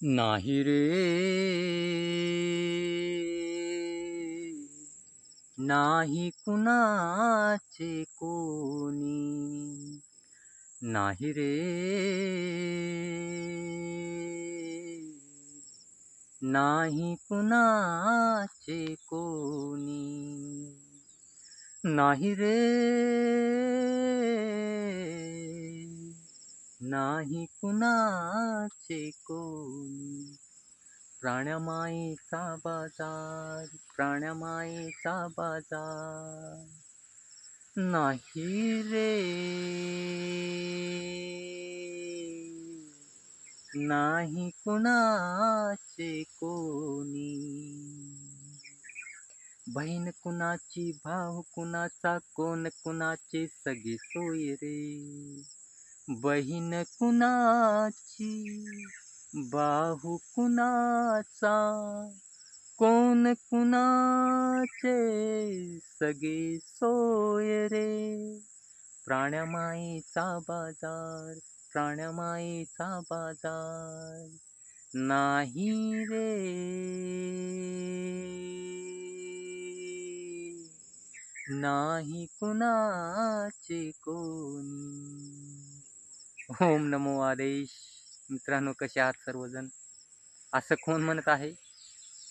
नाही रे नाही कुणाचे कोणी नाही रे नाही कुणाचे कोणी नाही रे नाही कुणाचे कोणी. प्राण्यामाईचा बाजार प्राण्यामाईचा बाजार. नाही रे. नाही कुणाचे कोणी. बहीण कुणाची भाऊ कुणाचा कोण कुणाचे सगळे सोय रे बहीण कुणाची? बाहू कुणाचा? कोण कुणाचे? सगळे सोय रे. प्राण्यामाईचा बाजार प्राण्यामाईचा बाजार नाही रे. नाही कुणाचे कोणी? ओम नमो आदेश. मित्रांनो कसे आहात सर्वजण? असं कोण म्हणत आहे?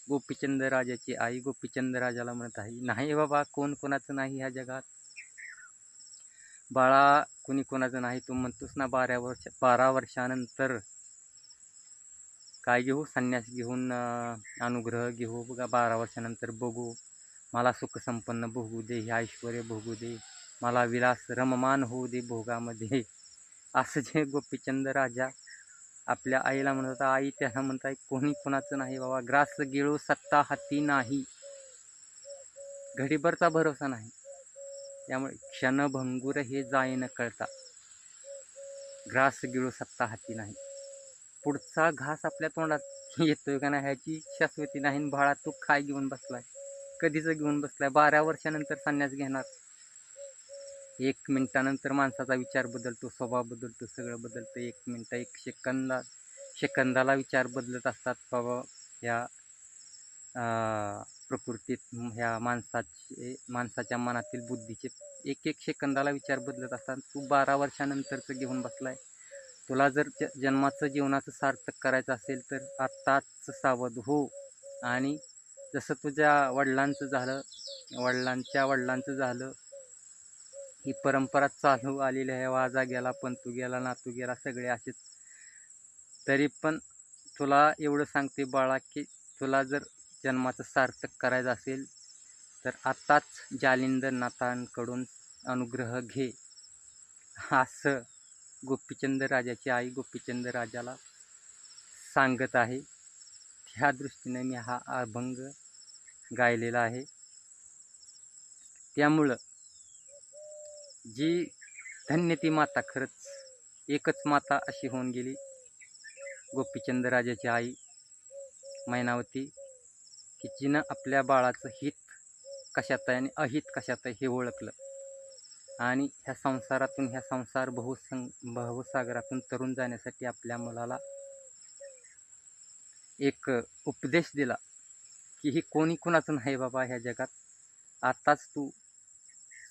गोपीचंद राजाची आई गोपीचंद राजाला म्हणत आहे नाही बाबा कोण कोणाचं नाही ह्या जगात? बाळा कोणी कोणाचं नाही तू म्हणतोस ना बारा वर्ष बारा वर्षानंतर काय घेऊ? संन्यास घेऊन अनुग्रह घेऊ? बघा बारा वर्षानंतर बघू. मला सुखसंपन्न भोगू दे हे ऐश्वर भोगू दे. मला विलास रममान होऊ दे भोगामध्ये. असं जे गोपीचंद राजा आपल्या आईला म्हणत होता आई त्याला म्हणताय कोणी कोणाचं नाही बाबा ग्रास गिळू सत्ता हाती नाही. घडीभरचा भरोसा नाही. त्यामुळे क्षणभंगूर हे जाई न कळता. ग्रास गिळू सत्ता हाती नाही. पुढचा घास आपल्या तोंडात येतोय का नाही ह्याची शाश्वती नाही. आणि बाळा तू काय घेऊन बसलाय? कधीच घेऊन बसलाय? बारा वर्षानंतर संन्यास घेणार. एक मिनटानंतर माणसाचा विचार बदलतो स्वभाव बदलतो सगळं बदलतं. एक मिनटं एक सेकंदा सेकंदाला विचार बदलत असतात. बाबा ह्या प्रकृतीत ह्या माणसाचे माणसाच्या मनातील बुद्धीचे एक एक सेकंदाला विचार बदलत असतात. तू बारा वर्षानंतरचं घेऊन बसलाय. तुला जर ज जन्माचं जीवनाचं सार्थक करायचं असेल तर आत्ताच सावध हो. आणि जसं तुझ्या वडिलांचं झालं वडिलांच्या वडिलांचं झालं ही परंपरा चालू आलेली आहे. वाजा गेला पण तू गेला नातू गेला सगळे असेच. तरी पण तुला एवढं सांगते बाळा की तुला जर जन्माचं सार्थक करायचं असेल तर आत्ताच जालिंदर नाथांकडून अनुग्रह घे. असं गोपीचंद राजाची आई गोपीचंद राजाला सांगत आहे. ह्या दृष्टीने मी हा अभंग गायलेला आहे. त्यामुळं जी धन्य ती माता खरंच. एकच माता अशी होऊन गेली. गोपीचंद राजाची आई मैनावती की जिनं आपल्या बाळाचं हित कशात आहे आणि अहित कशात आहे हे ओळखलं. आणि ह्या संसारातून ह्या संसार बहुसं बहुसागरातून तरुण जाण्यासाठी आपल्या मुलाला एक उपदेश दिला की ही कोणी कुणाचं नाही बाबा ह्या जगात. आताच तू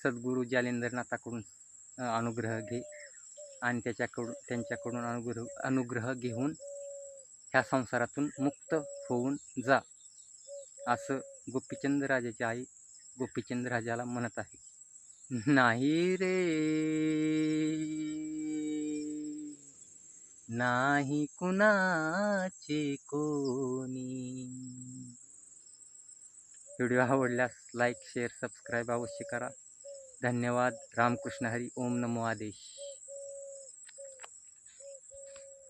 सद्गुरू जालेंद्रनाथाकडून अनुग्रह घे आणि त्याच्याकडून त्यांच्याकडून अनुग्रह अनुग्रह घेऊन ह्या संसारातून मुक्त होऊन जा असं गोपीचंद राजाची आई गोपीचंद राजाला म्हणत आहे. नाही रे नाही कुणाचे कोणी. व्हिडिओ आवडल्यास लाईक शेअर सबस्क्राईब अवश्य करा. धन्यवाद। रामकृष्ण हरी ओम नमो आदेश।